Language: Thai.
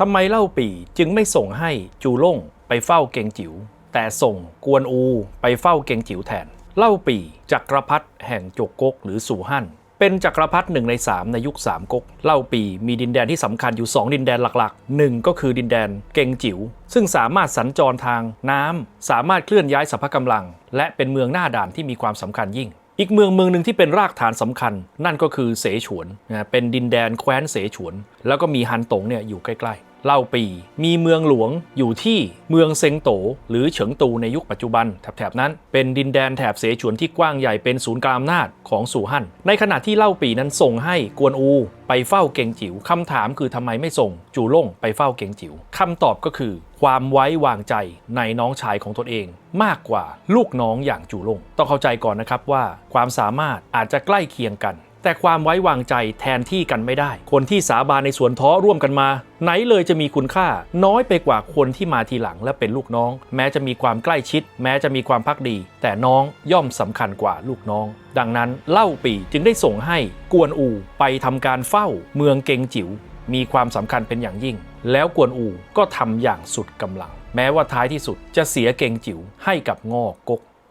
ทำไมเล่าปีจึงไม่ส่งให้จูล่งไปเฝ้าเกงจิ๋วแต่ส่งกวนอูไปเฝ้าเกงจิ๋วแทน เล่าปีจักรพรรดิแห่งจกกกหรือสู่ฮั่นเป็นจักรพรรดิหนึ่งใน3ในยุค3ก๊กเล่าปีมีดินแดนที่สำคัญอยู่ 2 ดินแดนหลักๆหนึ่งก็คือดินแดนเกงจิ๋วซึ่งสามารถสัญจรทางน้ำสามารถเคลื่อนย้ายสรรพกำลัง และเป็นเมืองหน้าด่านที่มีความสำคัญยิ่ง อีกเมืองเมืองหนึ่งที่เป็นรากฐานสำคัญ นั่นก็คือเสฉวนนะเป็นดินแดนแคว้นเสฉวน แล้วก็มีฮันตงเนี่ยอยู่ใกล้ๆ เล่าปี มีเมืองหลวงอยู่ที่เมืองเซงโต หรือเฉิงตูในยุคปัจจุบันแถบๆนั้น เป็นดินแดนแถบเสฉวนที่กว้างใหญ่เป็นศูนย์กลางอำนาจของสู่ฮั่น ในขณะที่เล่าปีนั้นส่งให้กวนอูไปเฝ้าเกงจิ๋วคำถามคือทำไมไม่ส่ง จูล่งไปเฝ้าเกงจิ๋วคำตอบก็คือ ความไว้วางใจในน้องชายของตนเอง มากกว่าลูกน้องอย่างจูล่งต้องเข้าใจก่อนนะครับว่า ความสามารถอาจจะใกล้เคียงกัน แต่ความไว้วางใจแทนที่กันไม่ได้ คนที่สาบานในสวนท้อร่วมกันมา ไหนเลยจะมีคุณค่า น้อยไปกว่าคนที่มาทีหลังและเป็นลูกน้อง แม้จะมีความใกล้ชิด แม้จะมีความพักดี แต่น้องย่อมสำคัญกว่าลูกน้อง ดังนั้นเล่าปีจึงได้ส่งให้กวนอูไปทำการเฝ้า เมืองเกงจิ๋วมีความสำคัญเป็นอย่างยิ่ง แล้วกวนอูก็ทำอย่างสุดกำลัง แม้ว่าท้ายที่สุดจะเสียเกงจิ๋วให้กับงอกกก